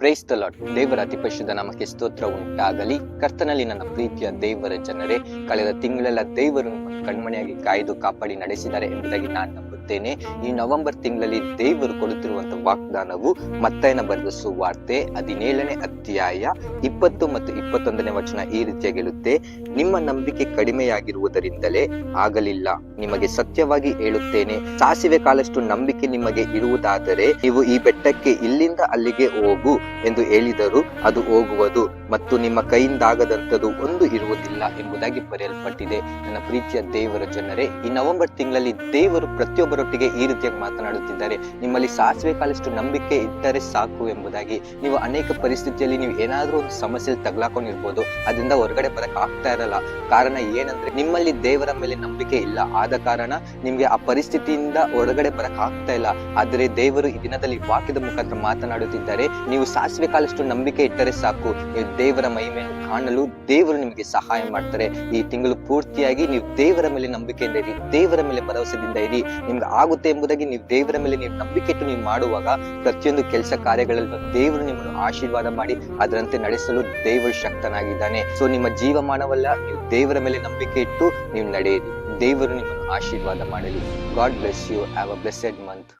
Praise the lot ದೇವರ ಅತಿ ನಮಗೆ ಸ್ತೋತ್ರ ಉಂಟಾಗಲಿ. ಕರ್ತನಲ್ಲಿ ನನ್ನ ಪ್ರೀತಿಯ ದೇವರ ಜನರೇ, ಕಳೆದ ತಿಂಗಳೆಲ್ಲ ದೇವರು ಕಣ್ಮಣೆಯಾಗಿ ಕಾಯ್ದು ಕಾಪಾಡಿ ನಡೆಸಿದ್ದಾರೆ ಎಂಬುದಾಗಿ ನಾನು ಈ ನವೆಂಬರ್ ತಿಂಗಳಲ್ಲಿ ದೇವರು ಕೊಡುತ್ತಿರುವಂತಹ ವಾಗ್ದಾನವು ಮತ್ತಾಯನ ಬರೆದ ಸುವಾರ್ತೆ ಹದಿನೇಳನೇ ಅಧ್ಯಾಯ ಇಪ್ಪತ್ತು ಮತ್ತು ಇಪ್ಪತ್ತೊಂದನೇ ವಚನ ಈ ರೀತಿಯಾಗಿ ಹೇಳುತ್ತೆ. ನಿಮ್ಮ ನಂಬಿಕೆ ಕಡಿಮೆಯಾಗಿರುವುದರಿಂದಲೇ ಆಗಲಿಲ್ಲ. ನಿಮಗೆ ಸತ್ಯವಾಗಿ ಹೇಳುತ್ತೇನೆ. ಸಾಸಿವೆ ಕಾಲಷ್ಟು ನಂಬಿಕೆ ನಿಮಗೆ ಇರುವುದಾದರೆ ನೀವು ಈ ಬೆಟ್ಟಕ್ಕೆ ಇಲ್ಲಿಂದ ಅಲ್ಲಿಗೆ ಹೋಗು ಎಂದು ಹೇಳಿದರು ಅದು ಹೋಗುವುದು ಮತ್ತು ನಿಮ್ಮ ಕೈಯಿಂದಾಗದಂಥದ್ದು ಒಂದು ಇರುವುದಿಲ್ಲ ಎಂಬುದಾಗಿ ಬರೆಯಲ್ಪಟ್ಟಿದೆ. ನನ್ನ ಪ್ರೀತಿಯ ದೇವರ ಜನರೇ, ಈ ನವೆಂಬರ್ ತಿಂಗಳಲ್ಲಿ ದೇವರು ಪ್ರತಿಯೊಬ್ಬರೊಟ್ಟಿಗೆ ಈ ರೀತಿಯಾಗಿ ಮಾತನಾಡುತ್ತಿದ್ದಾರೆ. ನಿಮ್ಮಲ್ಲಿ ಸಾಸಿವೆ ಕಾಲಷ್ಟು ನಂಬಿಕೆ ಇಟ್ಟರೆ ಸಾಕು ಎಂಬುದಾಗಿ. ನೀವು ಅನೇಕ ಪರಿಸ್ಥಿತಿಯಲ್ಲಿ ನೀವು ಏನಾದರೂ ಒಂದು ಸಮಸ್ಯೆಯಲ್ಲಿ ತಗ್ಲಾಕೊಂಡಿರ್ಬೋದು. ಅದರಿಂದ ಹೊರಗಡೆ ಬರಕ್ ಆಗ್ತಾ ಇರಲ್ಲ. ಕಾರಣ ಏನಂದ್ರೆ, ನಿಮ್ಮಲ್ಲಿ ದೇವರ ಮೇಲೆ ನಂಬಿಕೆ ಇಲ್ಲ. ಆದ ಕಾರಣ ನಿಮ್ಗೆ ಆ ಪರಿಸ್ಥಿತಿಯಿಂದ ಹೊರಗಡೆ ಬರಕ್ ಆಗ್ತಾ ಇಲ್ಲ. ಆದರೆ ದೇವರು ಈ ದಿನದಲ್ಲಿ ವಾಕ್ಯದ ಮುಖಾಂತರ ಮಾತನಾಡುತ್ತಿದ್ದಾರೆ. ನೀವು ಸಾಸಿವೆ ಕಾಲಷ್ಟು ನಂಬಿಕೆ ಇಟ್ಟರೆ ಸಾಕು. ನೀವು ದೇವರ ಮಹಿಮೆಯನ್ನು ಕಾಣಲು ದೇವರು ನಿಮಗೆ ಸಹಾಯ ಮಾಡ್ತಾರೆ. ಈ ತಿಂಗಳು ಪೂರ್ತಿಯಾಗಿ ನೀವು ದೇವರ ಮೇಲೆ ನಂಬಿಕೆಯಿಂದ ಇರಿ. ದೇವರ ಮೇಲೆ ಭರವಸೆದಿಂದ ಇರಿ. ನಿಮ್ಗೆ ಆಗುತ್ತೆ ಎಂಬುದಾಗಿ ನೀವು ದೇವರ ಮೇಲೆ ನೀವು ನಂಬಿಕೆ ಇಟ್ಟು ನೀವು ಮಾಡುವಾಗ ಪ್ರತಿಯೊಂದು ಕೆಲಸ ಕಾರ್ಯಗಳಲ್ಲಿ ದೇವರು ನಿಮ್ಮನ್ನು ಆಶೀರ್ವಾದ ಮಾಡಿ ಅದರಂತೆ ನಡೆಸಲು ದೇವರು ಶಕ್ತನಾಗಿದ್ದಾನೆ. ಸೊ ನಿಮ್ಮ ಜೀವಮಾನವಲ್ಲ, ನೀವು ದೇವರ ಮೇಲೆ ನಂಬಿಕೆ ಇಟ್ಟು ನೀವು ನಡೆಯಿರಿ. ದೇವರು ನಿಮ್ಮನ್ನು ಆಶೀರ್ವಾದ ಮಾಡಲಿ. God bless you have a blessed month